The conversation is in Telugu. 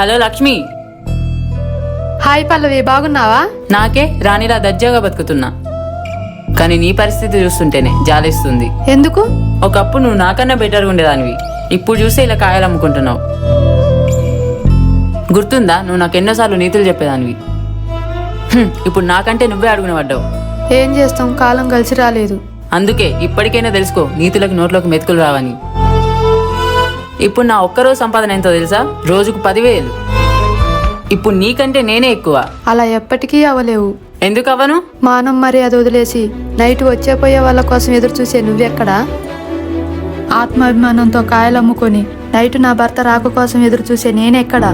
హలో లక్ష్మి. హాయ్ పల్లవి బాగున్నావా? నాకే రాణిలా దర్జాగా బతుకుతున్నా. కానీ నీ పరిస్థితి చూస్తుంటేనే జాలిస్తుంది. ఎందుకు? ఒకప్పుడు నువ్వు నాకన్నా బెటర్గా ఉండేదానివి. ఇప్పుడు చూస్తే ఇలా కాయలు అమ్ముకుంటున్నావు. గుర్తుందా? నువ్వు నాకు ఎన్నోసార్లు నీతులు చెప్పేదానివి. హ్మ్, ఇప్పుడు నాకంటే నువ్వే అడుగున పడ్డావు. ఏం చేస్తాం? కాలం కలిసి రాలేదు. అందుకే ఇప్పటికైనా తెలుసుకో నీతులకు నోట్లోకి మెతుకులు రావని. ఇప్పుడు నా ఒక్కరోజు సంపాదన ఎంతో తెలుసా? రోజుకు పదివేలు. ఇప్పుడు నీకంటే నేనే ఎక్కువ. అలా ఎప్పటికీ అవ్వలేవు ఎందుకు అవ్వను మానం మరి అది వదిలేసి నైట్ వచ్చే పోయే వాళ్ళ కోసం ఎదురు చూసే నువ్వెక్కడా? ఆత్మాభిమానంతో కాయలు అమ్ముకొని నైట్ నా భర్త రాక కోసం ఎదురు చూసే నేనెక్కడా?